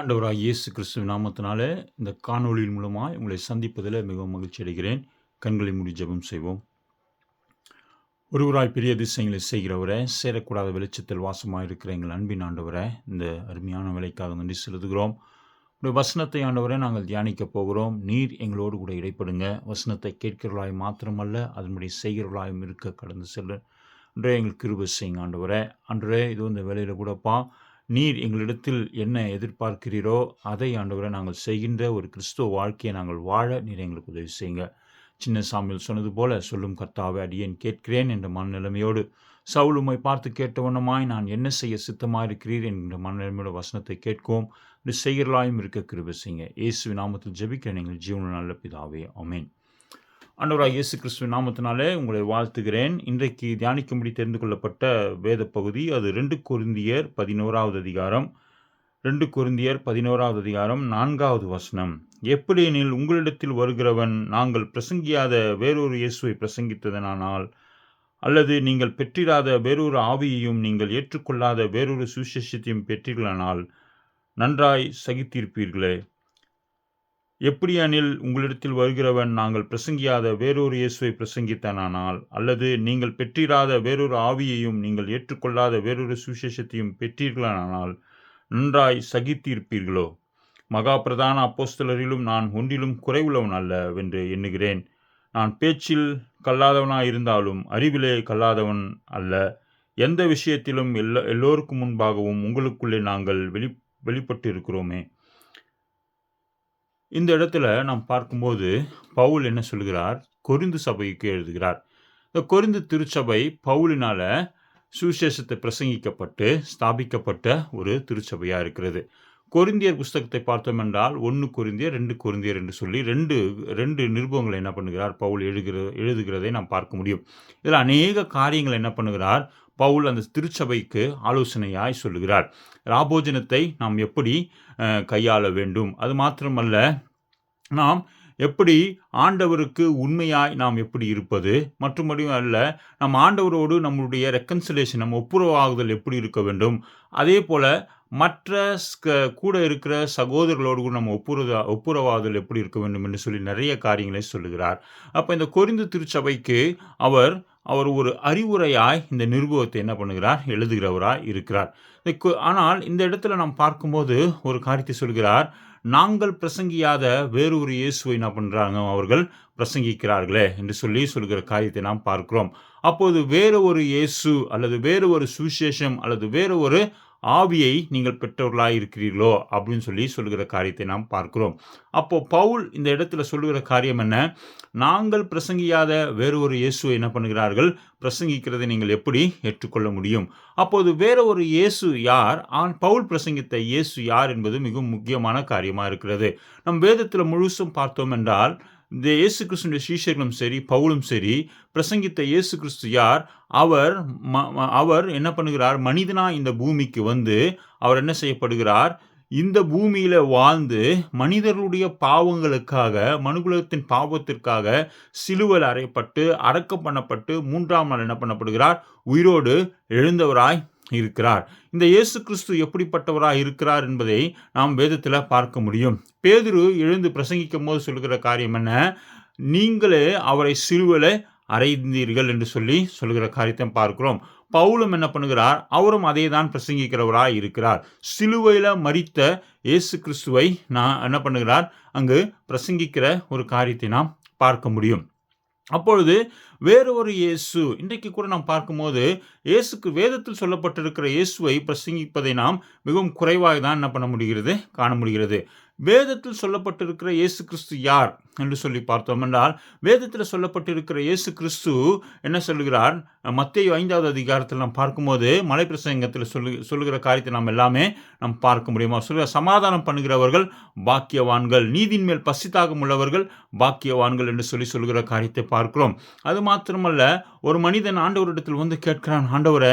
ஆண்டவராக இயேசு கிறிஸ்துவ நாமத்தினாலே இந்த காணொளியின் மூலமாக உங்களை சந்திப்பதில் மிகவும் மகிழ்ச்சி அடைகிறேன். கண்களை மூடி ஜபம் செய்வோம். ஒருவராய் பெரிய அதிசயங்களை செய்கிறவரை சேரக்கூடாத வெளிச்சத்தில் வாசமாக இருக்கிற எங்கள் அன்பின் ஆண்டவரை இந்த அருமையான வேலைக்காக நன்றி செலுத்துகிறோம். உடைய வசனத்தை ஆண்டவரை நாங்கள் தியானிக்க போகிறோம். நீர் எங்களோடு கூட இடைப்படுங்க. வசனத்தை கேட்கிறவர்களாய் மாத்திரமல்ல அதனுடைய செய்கிறவர்களாயும் இருக்க கடந்து செல்ல. அன்றே எங்கள் கிருப செய்யுங்க ஆண்டவரை. அன்றே இது இந்த வேலையில் கூடப்பா நீர் எங்களிடத்தில் என்ன எதிர்பார்க்கிறீரோ அதை ஆண்டவரை நாங்கள் செய்கின்ற ஒரு கிறிஸ்துவ வாழ்க்கையை நாங்கள் வாழ நீர் எங்களுக்கு உதவி செய்யுங்க. சின்ன சாமியில் சொன்னது போல சொல்லும் கர்த்தாவை அடியேன் கேட்கிறேன் என்ற மனநிலைமையோடு சவுல் உம்மை பார்த்து கேட்டவனமாய் நான் என்ன செய்ய சித்தமாக இருக்கிறீர் என்கின்ற மனநிலைமையோட வசனத்தை கேட்கும் இது செய்கிறலாயும் இருக்க கிருப செய்யுங்க. இயேசு நாமத்தில் ஜெபிக்கிறேன். எங்கள் ஜீவன நல்ல பிதாவே. அமேன் அன்றவராக இயேசு கிறிஸ்துவின் நாமத்தினாலே உங்களை வாழ்த்துகிறேன். இன்றைக்கு தியானிக்கும்படி தெரிந்து கொள்ளப்பட்ட வேத பகுதி அது ரெண்டு குருந்தியர் பதினோராவது அதிகாரம். ரெண்டு குருந்தியர் பதினோராவது அதிகாரம் நான்காவது வசனம். எப்படியெனில் உங்களிடத்தில் வருகிறவன் நாங்கள் பிரசங்கியாத வேறொரு இயேசுவை பிரசங்கித்ததனானால் அல்லது நீங்கள் பெற்றிராத வேறொரு ஆவியையும் நீங்கள் ஏற்றுக்கொள்ளாத வேறொரு சுவிசேஷத்தையும் பெற்றீர்களானால் நன்றாய் சகித்திருப்பீர்களே. எப்படியானில் உங்களிடத்தில் வருகிறவன் நாங்கள் பிரசங்கியாத வேறொரு இயேசுவை பிரசங்கித்தனானால்? அல்லது நீங்கள் பெற்றிராத வேறொரு ஆவியையும் நீங்கள் ஏற்றுக்கொள்ளாத வேறொரு சுவிசேஷத்தையும் பெற்றீர்களானால் நன்றாய் சகித்திருப்பீர்களோ? மகா பிரதான அப்போஸ்தலரிலும் நான் ஒன்றிலும் குறைவுள்ளவன் அல்ல என்று எண்ணுகிறேன். நான் பேச்சில் கல்லாதவனாயிருந்தாலும் அறிவிலே கல்லாதவன் அல்ல. எந்த விஷயத்திலும் எல்லா எல்லோருக்கும் முன்பாகவும் உங்களுக்குள்ளே நாங்கள் வெளி வெளிப்பட்டு இருக்கிறோமே இந்த இடத்துல நாம் பார்க்கும்போது பவுல் என்ன சொல்கிறார்? கொரிந்து சபைக்கு எழுதுகிறார். இந்த கொரிந்து திருச்சபை பவுலினால் சுவிசேஷத்தை பிரசங்கிக்கப்பட்டு ஸ்தாபிக்கப்பட்ட ஒரு திருச்சபையாக இருக்கிறது. கொரிந்தியர் புஸ்தகத்தை பார்த்தோம் என்றால் ஒன்று கொரிந்தியர் ரெண்டு கொரிந்தியர் என்று சொல்லி ரெண்டு ரெண்டு நிருபங்களை என்ன பண்ணுகிறார்? பவுல் எழுதுகிற எழுதுகிறதை நாம் பார்க்க முடியும். இதில் அநேக காரியங்களை என்ன பண்ணுகிறார்? பவுல் அந்த திருச்சபைக்கு ஆலோசனையாய் சொல்லுகிறார். ராபோஜனத்தை நாம் எப்படி கையாள வேண்டும்? அது மாத்திரமல்ல நாம் எப்படி ஆண்டவருக்கு உண்மையாய் நாம் எப்படி இருப்பது? மற்றும்படியும் அல்ல நம் ஆண்டவரோடு நம்மளுடைய ரெக்கன்சிலேஷன் நம்ம ஒப்புரவாகுதல் எப்படி இருக்க வேண்டும்? அதே போல் மற்ற கூட இருக்கிற சகோதரர்களோடு கூட நம்ம ஒப்புரதா ஒப்புரவாதல் எப்படி இருக்க வேண்டும் என்று சொல்லி நிறைய காரியங்களை சொல்லுகிறார். அப்போ இந்த கொரிந்து திருச்சபைக்கு அவர் அவர் ஒரு அறிவுரையாய் இந்த நிருபவத்தை என்ன பண்ணுகிறார்? எழுதுகிறவராய் இருக்கிறார். ஆனால் இந்த இடத்துல நாம் பார்க்கும்போது ஒரு காரியத்தை சொல்கிறார். நாங்கள் பிரசங்கியாத வேறொரு இயேசுவை என்ன பண்ணுறாங்க அவர்கள் பிரசங்கிக்கிறார்களே என்று சொல்லி சொல்கிற காரியத்தை நாம் பார்க்கிறோம். அப்போது வேறு ஒரு இயேசு அல்லது வேறு ஒரு சுவிசேஷம் அல்லது வேறு ஒரு ஆவியை நீங்கள் பெற்றவர்களாக இருக்கிறீர்களோ அப்படின்னு சொல்லி சொல்லுகிற காரியத்தை நாம் பார்க்கிறோம். அப்போ பவுல் இந்த இடத்துல சொல்லுகிற காரியம் என்ன? நாங்கள் பிரசங்கியாத வேறு ஒரு இயேசு என்ன பண்ணுகிறார்கள்? பிரசங்கிக்கிறதை நீங்கள் எப்படி ஏற்றுக்கொள்ள முடியும்? அப்போது வேற ஒரு இயேசு யார்? ஆன் பவுல் பிரசங்கித்த இயேசு யார் என்பது மிகவும் முக்கியமான காரியமாக இருக்கிறது. நம் வேதத்தில் முழுசும் பார்த்தோம் என்றால் இந்த இயேசு கிறிஸ்துடைய சீஷர்களும் சரி பவுலும் சரி பிரசங்கித்த இயேசு கிறிஸ்து யார்? அவர் அவர் என்ன பண்ணுகிறார்? மனிதனாக இந்த பூமிக்கு வந்து அவர் என்ன செய்யப்படுகிறார்? இந்த பூமியில் வாழ்ந்து மனிதர்களுடைய பாவங்களுக்காக மனுகுலத்தின் பாவத்திற்காக சிலுவல் அறையப்பட்டு அடக்கம் பண்ணப்பட்டு மூன்றாம் நாள் என்ன பண்ணப்படுகிறார்? உயிரோடு எழுந்தவராய் இருக்கிறார். இந்த இயேசு கிறிஸ்து எப்படிப்பட்டவராக இருக்கிறார் என்பதை நாம் வேதத்தில் பார்க்க முடியும். பேதுரு எழுந்து பிரசங்கிக்கும் போது சொல்கிற காரியம் என்ன? நீங்களே அவரை சிலுவலை அறைந்தீர்கள் என்று சொல்லி சொல்கிற காரியத்தை பார்க்கிறோம். பவுலும் என்ன பண்ணுகிறார்? அவரும் அதே தான் பிரசங்கிக்கிறவராக இருக்கிறார். சிலுவையில் மறித்த இயேசு கிறிஸ்துவை நான் என்ன பண்ணுகிறார்? அங்கு பிரசங்கிக்கிற ஒரு காரியத்தை நாம் பார்க்க முடியும். அப்பொழுது வேறு ஒரு இயேசு இன்றைக்கு கூட நாம் பார்க்கும்போது இயேசுக்கு வேதத்தில் சொல்லப்பட்டிருக்கிற இயேசுவை பிரசங்கிப்பதை நாம் மிகவும் குறைவாக தான் என்ன பண்ண முடிகிறது? காண முடிகிறது. வேதத்தில் சொல்லப்பட்டிருக்கிற இயேசு கிறிஸ்து யார் என்று சொல்லி பார்த்தோம் என்றால் வேதத்தில் சொல்லப்பட்டிருக்கிற இயேசு கிறிஸ்து என்ன சொல்லுகிறார் மத்திய ஐந்தாவது அதிகாரத்தில் நாம் பார்க்கும்போது மலை பிரசங்கத்தில் சொல்லு சொல்லுகிற காரியத்தை நாம் எல்லாமே நாம் பார்க்க முடியுமா? சொல்லுகிற சமாதானம் பண்ணுகிறவர்கள் பாக்கியவான்கள் நீதியின் மேல் பசித்தாகம் உள்ளவர்கள் பாக்கியவான்கள் என்று சொல்லி சொல்லுகிற காரியத்தை பார்க்கிறோம். அது மாத்திரமல்ல ஒரு மனிதன் ஆண்டவரிடத்தில் வந்து கேட்கிறான் ஆண்டவரை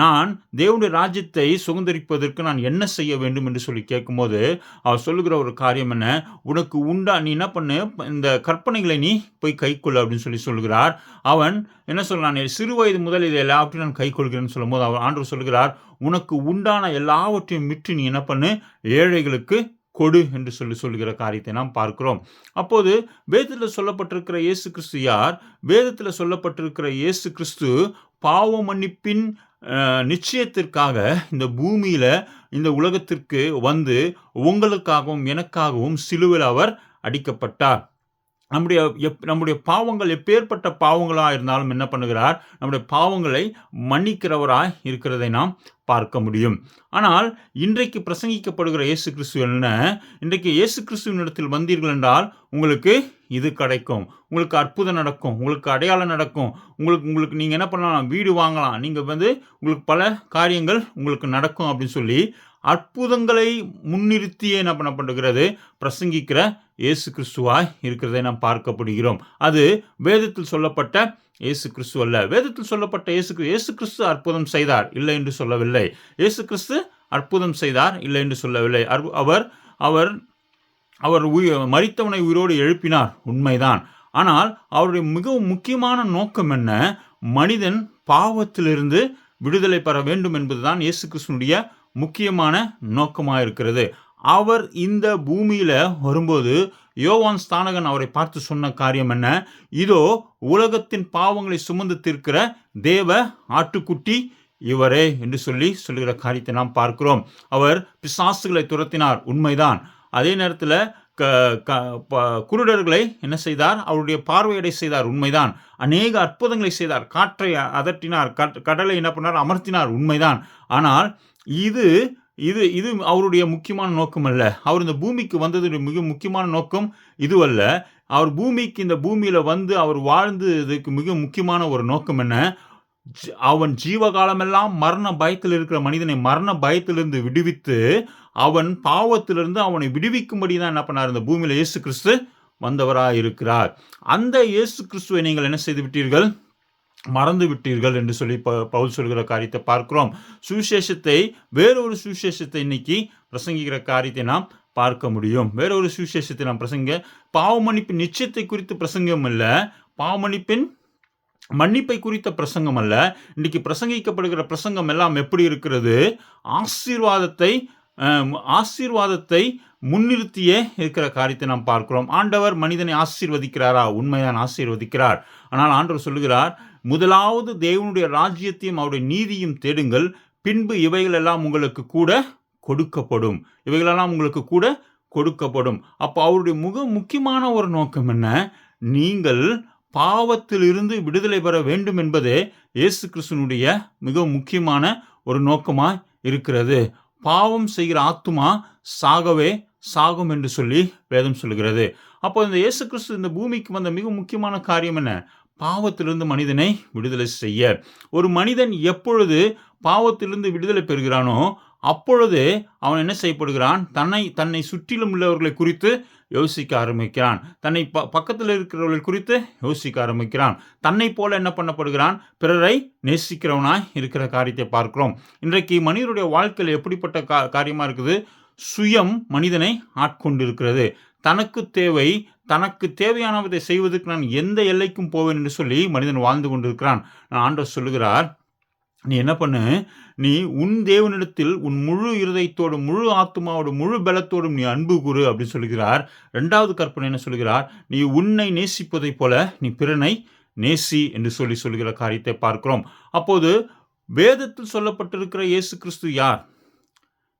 நான் தேவனுடைய ராஜ்யத்தை சுதந்திரிப்பதற்கு நான் என்ன செய்ய வேண்டும்? என்று சொல்லி கேட்கும்போது அவர் சொல்லுகிற ஒரு காரியம் என்ன? உனக்கு உண்டா? நீ என்ன பண்ணு? இந்த கற்பனைகளை நீ போய் கைக்கொள் அப்படின்னு சொல்லி சொல்கிறார் அவன் என்ன சொல்கிறான் சிறு வயது முதல் இதை எல்லாவற்றையும் நான் கைக்கொள்கிறேன்னு சொல்லும்போது அவர் ஆண்டவர் சொல்கிறார் உனக்கு உண்டான எல்லாவற்றையும் விற்று நீ என்ன பண்ணு? ஏழைகளுக்கு கொடு என்று சொல்லி சொல்லுகிற காரியத்தை நாம் பார்க்கிறோம். அப்போது வேதத்தில் சொல்லப்பட்டிருக்கிற இயேசு கிறிஸ்து யார்? வேதத்தில் சொல்லப்பட்டிருக்கிற இயேசு கிறிஸ்து பாவ மன்னிப்பின் நிச்சயத்திற்காக இந்த பூமியில் இந்த உலகத்திற்கு வந்து உங்களுக்காகவும் எனக்காகவும் சிலுவில் அவர் அடிக்கப்பட்டார். நம்முடைய எப் நம்முடைய பாவங்கள் எப்பேற்பட்ட பாவங்களாக இருந்தாலும் என்ன பண்ணுகிறார்? நம்முடைய பாவங்களை மன்னிக்கிறவராய் இருக்கிறதை நாம் பார்க்க முடியும். ஆனால் இன்றைக்கு பிரசங்கிக்கப்படுகிற இயேசு கிறிஸ்து என்ன? இன்றைக்கு இயேசு கிறிஸ்துவின் இடத்தில் வந்தீர்கள் என்றால் உங்களுக்கு இது கிடைக்கும். உங்களுக்கு அற்புதம் நடக்கும். உங்களுக்கு அடையாளம் நடக்கும். உங்களுக்கு உங்களுக்கு நீங்கள் என்ன பண்ணலாம்? வீடு வாங்கலாம். நீங்கள் வந்து உங்களுக்கு பல காரியங்கள் உங்களுக்கு நடக்கும் அப்படின்னு சொல்லி அற்புதங்களை முன்னிறுத்தியே என்ன பண்ணப்படுகிறது பிரசங்கிக்கிற இயேசு கிறிஸ்துவாய் இருக்கிறதை நாம் பார்க்கப்படுகிறோம். அது வேதத்தில் சொல்லப்பட்ட இயேசு கிறிஸ்து அல்ல. வேதத்தில் சொல்லப்பட்ட இயேசு இயேசு கிறிஸ்து அற்புதம் செய்தார் இல்லை என்று சொல்லவில்லை. இயேசு கிறிஸ்து அற்புதம் செய்தார் இல்லை என்று சொல்லவில்லை. அவர் அவர் அவர் உயி மறித்தவனை உயிரோடு எழுப்பினார் உண்மைதான். ஆனால் அவருடைய மிகவும் முக்கியமான நோக்கம் என்ன? மனிதன் பாவத்திலிருந்து விடுதலை பெற வேண்டும் என்பதுதான் இயேசு கிறிஸ்துனுடைய முக்கியமான நோக்கமாக இருக்கிறது அவர் இந்த பூமியில் வரும்போது யோவான் ஸ்தானகன் அவரை பார்த்து சொன்ன காரியம் என்ன? இதோ உலகத்தின் பாவங்களை சுமந்து தீர்க்கிற தேவ ஆட்டுக்குட்டி இவரே என்று சொல்லி சொல்லுகிற காரியத்தை நாம் பார்க்கிறோம். அவர் பிசாசுகளை துரத்தினார். உண்மைதான். அதே நேரத்தில் க க ப- குருடர்களை என்ன செய்தார்? அவருடைய பார்வையடை செய்தார். உண்மைதான். அநேக அற்புதங்களை செய்தார். காற்றை அதட்டினார். கட்- கடலை என்ன பண்ணார்? அமர்த்தினார். உண்மைதான். ஆனால் இது இது இது அவருடைய முக்கியமான நோக்கம் அல்ல. அவர் இந்த பூமிக்கு வந்ததுடைய மிக முக்கியமான நோக்கம் இதுவல்ல அவர் பூமிக்கு இந்த பூமியில் வந்து அவர் வாழ்ந்ததுக்கு மிக முக்கியமான ஒரு நோக்கம் என்ன? அவன் ஜீவகாலமெல்லாம் மரண பயத்தில் இருக்கிற மனிதனை மரண பயத்திலிருந்து விடுவித்து அவன் பாவத்திலிருந்து அவனை விடுவிக்கும்படி தான் என்ன பண்ணார்? இந்த பூமியில் இயேசு கிறிஸ்து வந்தவராக இருக்கிறார் அந்த இயேசு கிறிஸ்துவை நீங்கள் என்ன செய்து விட்டீர்கள்? மறந்து விட்டீர்கள் என்று சொல்லி ப- பவுல் சொல்கிற காரியத்தை பார்க்கிறோம். சுவிசேஷத்தை வேறொரு சுவிசேஷத்தை இன்னைக்கு பிரசங்கிக்கிற காரியத்தை நாம் பார்க்க முடியும். வேறொரு சுவிசேஷத்தை நாம் பிரசங்க பாவமன்னிப்பின் நிச்சயத்தை குறித்து பிரசங்கம் அல்ல பாவமன்னிப்பின் மன்னிப்பை குறித்த பிரசங்கம் அல்ல. இன்னைக்கு பிரசங்கிக்கப்படுகிற பிரசங்கம் எல்லாம் எப்படி இருக்கிறது? ஆசீர்வாதத்தை ஆசீர்வாதத்தை முன்னிறுத்தியே இருக்கிற காரியத்தை நாம் பார்க்கிறோம். ஆண்டவர் மனிதனை ஆசீர்வதிக்கிறாரா? உண்மைதான் ஆசீர்வதிக்கிறார். ஆனால் ஆண்டவர் சொல்லுகிறார் முதலாவது தேவனுடைய ராஜ்யத்தையும் அவருடைய நீதியும் தேடுங்கள். பின்பு இவைகளெல்லாம் உங்களுக்கு கூட கொடுக்கப்படும். இவைகளெல்லாம் உங்களுக்கு கூட கொடுக்கப்படும். அப்போ அவருடைய மிக முக்கியமான ஒரு நோக்கம் என்ன? நீங்கள் பாவத்திலிருந்து விடுதலை பெற வேண்டும் என்பதே இயேசு கிறிஸ்துனுடைய மிக முக்கியமான ஒரு நோக்கமாக இருக்கிறது. பாவம் செய்கிற ஆத்துமா சாகவே சாகும் என்று சொல்லி வேதம் சொல்கிறது அப்போ இந்த இயேசு கிறிஸ்து இந்த பூமிக்கு வந்த மிக முக்கியமான காரியம் என்ன? பாவத்திலிருந்து மனிதனை விடுதலை செய்ய. ஒரு மனிதன் எப்பொழுது பாவத்திலிருந்து விடுதலை பெறுகிறானோ அப்பொழுது அவன் என்ன செய்யப்படுகிறான்? தன்னை தன்னை சுற்றிலும் உள்ளவர்களை குறித்து யோசிக்க ஆரம்பிக்கிறான். தன்னை ப பக்கத்தில் இருக்கிறவர்கள் குறித்து யோசிக்க ஆரம்பிக்கிறான். தன்னை போல என்ன பண்ணப்படுகிறான்? பிறரை நேசிக்கிறவனாய் இருக்கிற காரியத்தை பார்க்கிறோம். இன்றைக்கு மனிதனுடைய வாழ்க்கையில் எப்படிப்பட்ட கா காரியமாக இருக்குது? சுயம் மனிதனை ஆட்கொண்டிருக்கிறது. தனக்கு தேவை தனக்கு தேவையானவதை செய்வதற்கு நான் எந்த எல்லைக்கும் போவேன் என்று சொல்லி மனிதன் வாழ்ந்து கொண்டிருக்கிறான். நான் ஆண்டவர் சொல்லுகிறார் நீ என்ன பண்ணு? நீ உன் தேவனிடத்தில் உன் முழு இருதயத்தோடும் முழு ஆத்மாவோடும் முழு பலத்தோடும் நீ அன்பு கூறு அப்படின்னு சொல்கிறார் ரெண்டாவது கற்பனை என்ன சொல்கிறார் நீ உன்னை நேசிப்பதைப் போல நீ பிறனை நேசி என்று சொல்லி சொல்கிற காரியத்தை பார்க்கிறோம். அப்போது வேதத்தில் சொல்லப்பட்டிருக்கிற இயேசு கிறிஸ்து யார்?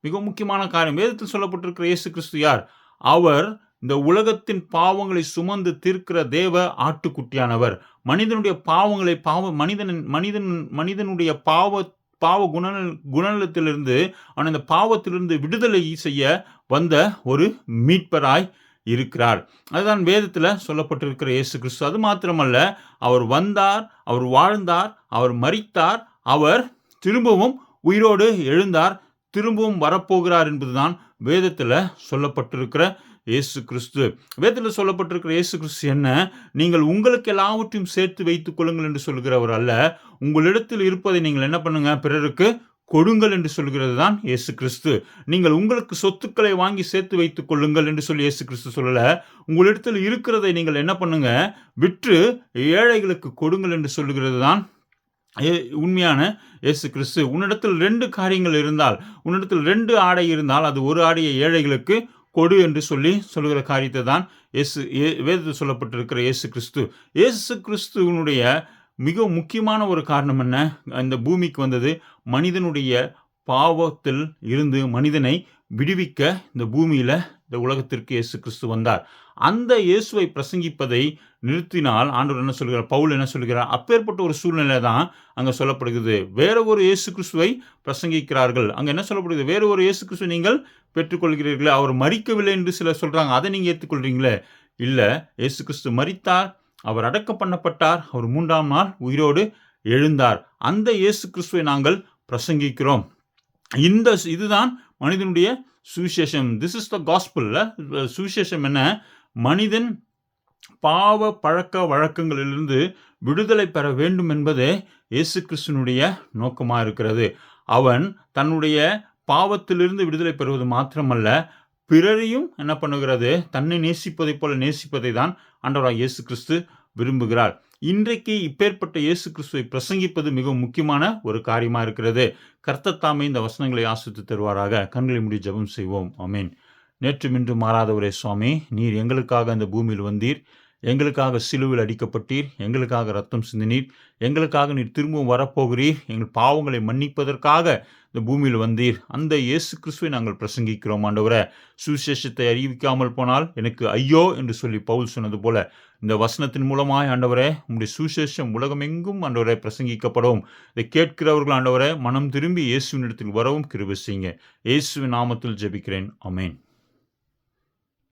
மிக முக்கியமான காரியம். வேதத்தில் சொல்லப்பட்டிருக்கிற இயேசு கிறிஸ்து யார்? அவர் இந்த உலகத்தின் பாவங்களை சுமந்து தீர்க்கிற தேவ ஆட்டுக்குட்டியானவர். மனிதனுடைய பாவங்களை பாவ மனிதன் மனிதன் மனிதனுடைய பாவ பாவ குண குணநலத்திலிருந்து அவன் இந்த பாவத்திலிருந்து விடுதலை செய்ய வந்த ஒரு மீட்பராய் இருக்கிறார். அதுதான் வேதத்தில் சொல்லப்பட்டிருக்கிற இயேசு கிறிஸ்து. அது மாத்திரமல்ல அவர் வந்தார் அவர் வாழ்ந்தார் அவர் மறித்தார் அவர் திரும்பவும் உயிரோடு எழுந்தார் திரும்பவும் வரப்போகிறார் என்பதுதான் வேதத்தில் சொல்லப்பட்டிருக்கிற இயேசு கிறிஸ்து வேதத்தில் சொல்லப்பட்டிருக்கிற இயேசு கிறிஸ்து என்ன? நீங்கள் உங்களுக்கு எல்லாவற்றையும் சேர்த்து வைத்துக் கொள்ளுங்கள் என்று சொல்கிறவர் அல்ல. உங்களிடத்தில் இருப்பதை நீங்கள் என்ன பண்ணுங்க? பிறருக்கு கொடுங்கள் என்று சொல்கிறது தான் இயேசு கிறிஸ்து நீங்கள் உங்களுக்கு சொத்துக்களை வாங்கி சேர்த்து வைத்துக் கொள்ளுங்கள் என்று சொல்லி இயேசு கிறிஸ்து சொல்லல. உங்களிடத்தில் இருக்கிறதை நீங்கள் என்ன பண்ணுங்க? விற்று ஏழைகளுக்கு கொடுங்கள் என்று சொல்லுகிறது தான் ஏ- உண்மையான இயேசு கிறிஸ்து உன்னிடத்தில் ரெண்டு காரியங்கள் இருந்தால் உன்னிடத்தில் ரெண்டு ஆடை இருந்தால் அது ஒரு ஆடையை ஏழைகளுக்கு கொடு என்று சொல்லி சொல்லுகிற காரியத்தை தான் இயேசு ஏ- வேதத்தில் சொல்லப்பட்டிருக்கிற இயேசு கிறிஸ்து. இயேசு கிறிஸ்துவனுடைய மிக முக்கியமான ஒரு காரணம் என்ன? இந்த பூமிக்கு வந்தது மனிதனுடைய பாவத்தில் இருந்து மனிதனை விடுவிக்க இந்த பூமியில் இந்த உலகத்திற்கு இயேசு கிறிஸ்து வந்தார். அந்த இயேசுவை பிரசங்கிப்பதை நிறுத்தினால் ஆண்டவர் என்ன சொல்கிறார்? பவுல் என்ன சொல்கிறார்? அப்பேற்பட்ட ஒரு சூழ்நிலை தான் அங்கே சொல்லப்படுகிறது. வேற ஒரு இயேசு கிறிஸ்துவை பிரசங்கிக்கிறார்கள். அங்கே என்ன சொல்லப்படுகிறது? வேற ஒரு இயேசு கிறிஸ்துவை நீங்கள் பெற்றுக்கொள்கிறீர்களே. அவர் மறிக்கவில்லை என்று சிலர் சொல்கிறாங்க அதை நீங்கள் ஏற்றுக்கொள்கிறீங்களே இல்லை. இயேசு கிறிஸ்து மறித்தார் அவர் அடக்கம் பண்ணப்பட்டார். அவர் மூன்றாம் நாள் உயிரோடு எழுந்தார். அந்த இயேசு கிறிஸ்துவை நாங்கள் பிரசங்கிக்கிறோம். இந்த இதுதான் மனிதனுடைய சுவிசேஷம். திஸ் இஸ் த காஸ்பிள்ல சுவிசேஷம் என்ன? மனிதன் பாவ பழக்க வழக்கங்களிலிருந்து விடுதலை பெற வேண்டும் என்பதே இயேசு கிறிஸ்துனுடைய நோக்கமாக இருக்கிறது. அவன் தன்னுடைய பாவத்திலிருந்து விடுதலை பெறுவது மாத்திரமல்ல பிறரையும் என்ன பண்ணுகிறது? தன்னை நேசிப்பதைப் போல நேசிப்பதை தான் ஆண்டவராக இயேசு கிறிஸ்து விரும்புகிறார். இன்றைக்கு இப்பேற்பட்ட இயேசு கிறிஸ்துவை பிரசங்கிப்பது மிகவும் முக்கியமான ஒரு காரியமாக இருக்கிறது. கர்த்தத்தாமே இந்த வசனங்களை ஆசித்து தருவாராக. கண்களை முடி ஜெபம் செய்வோம். அமீன் நேற்று மின்று மாறாதவரே சுவாமி நீர் எங்களுக்காக அந்த பூமியில் வந்தீர். எங்களுக்காக சிலுவில் அடிக்கப்பட்டீர் எங்களுக்காக ரத்தம் சிந்தினீர் எங்களுக்காக நீர் திரும்பவும் வரப்போகிறீர் எங்கள் பாவங்களை மன்னிப்பதற்காக இந்த பூமியில் வந்தீர். அந்த இயேசு கிறிஸ்துவை நாங்கள் பிரசங்கிக்கிறோம் ஆண்டவரை. சுவிசேஷத்தை அறிவிக்காமல் போனால் எனக்கு ஐயோ என்று சொல்லி பவுல் சொன்னது போல இந்த வசனத்தின் மூலமாய் ஆண்டவரே உங்களுடைய சுசேஷம் உலகமெங்கும் ஆண்டவரே பிரசங்கிக்கப்படும். இதை கேட்கிறவர்கள் ஆண்டவரை மனம் திரும்பி இயேசுவினிடத்தில் வரவும் கிருபசிங்க இயேசுவின் நாமத்தில் ஜெபிக்கிறேன். அமேன்